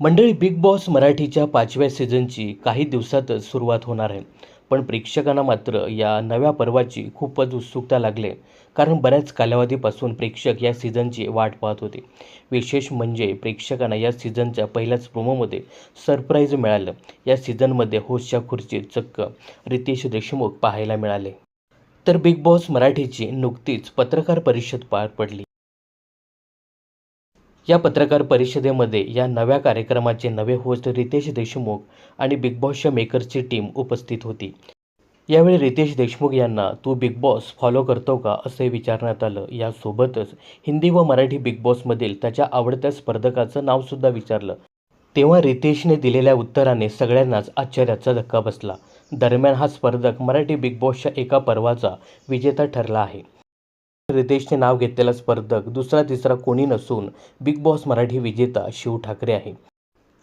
मंडळी big boss मराठीच्या पाचव्या सीझनची काही दिवसातच सुरुवात होणार आहे. पण प्रेक्षकांना मात्र या नव्या पर्वाची खूपच उत्सुकता लागली कारण बऱ्याच कालावधीपासून प्रेक्षक या सीझनची वाट पाहत होते. विशेष म्हणजे प्रेक्षकांना या सीझनच्या पहिल्याच प्रोमोमध्ये सरप्राईज मिळालं. या सीझनमध्ये होस्टच्या खुर्चीत चक्क रितेश देशमुख पाहायला मिळाले. तर बिग बॉस मराठीची नुकतीच पत्रकार परिषद पार पडली. या पत्रकार परिषदेमध्ये या नव्या कार्यक्रमाचे नवे होस्ट रितेश देशमुख आणि बिग बॉसच्या मेकर्सची टीम उपस्थित होती. यावेळी रितेश देशमुख यांना तू बिग बॉस फॉलो करतो का? असे विचारण्यात आलं. यासोबतच हिंदी व मराठी बिग बॉसमधील त्याच्या आवडत्या स्पर्धकाचं नावसुद्धा विचारलं. तेव्हा रितेशने दिलेल्या उत्तराने सगळ्यांनाच आश्चर्याचा धक्का बसला. दरम्यान हा स्पर्धक मराठी बिग बॉसच्या एका पर्वाचा विजेता ठरला आहे. रितेशने नाव घेतलेला स्पर्धक दुसरा तिसरा कोणी नसून बिग बॉस मराठी विजेता शिव ठाकरे आहे.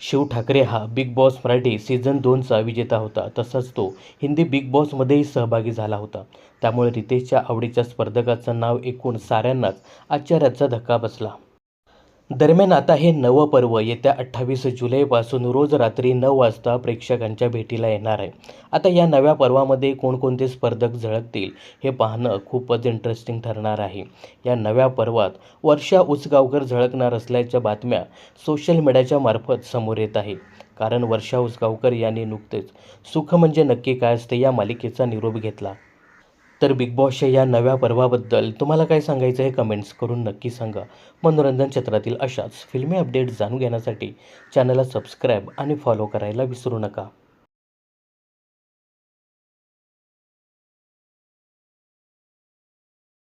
शिव ठाकरे हा बिग बॉस मराठी सीझन दोनचा विजेता होता. तसंच तो हिंदी बिग बॉसमध्येही सहभागी झाला होता. त्यामुळे रितेशच्या आवडीच्या स्पर्धकाचं नाव ऐकून साऱ्यांनाच आश्चर्याचा धक्का बसला. दरम्यान आता हे नवं पर्व येत्या अठ्ठावीस जुलैपासून रोज रात्री नऊ वाजता प्रेक्षकांच्या भेटीला येणार आहे. आता या नव्या पर्वामध्ये कोणकोणते स्पर्धक झळकतील हे पाहणं खूपच इंटरेस्टिंग ठरणार आहे. या नव्या पर्वात वर्षा उसगावकर झळकणार असल्याच्या बातम्या सोशल मीडियाच्या मार्फत समोर येत आहे कारण वर्षा उसगावकर यांनी नुकतेच सुख म्हणजे नक्की काय असते या मालिकेचा निरोप घेतला. तर बिग बॉसच्या या नव्या पर्वाबद्दल तुम्हाला काय सांगायचं हे कमेंट्स करून नक्की सांगा. मनोरंजन क्षेत्रातील अशाच फिल्मी अपडेट्स जाणून घेण्यासाठी चॅनलला सबस्क्राईब आणि फॉलो करायला विसरू नका.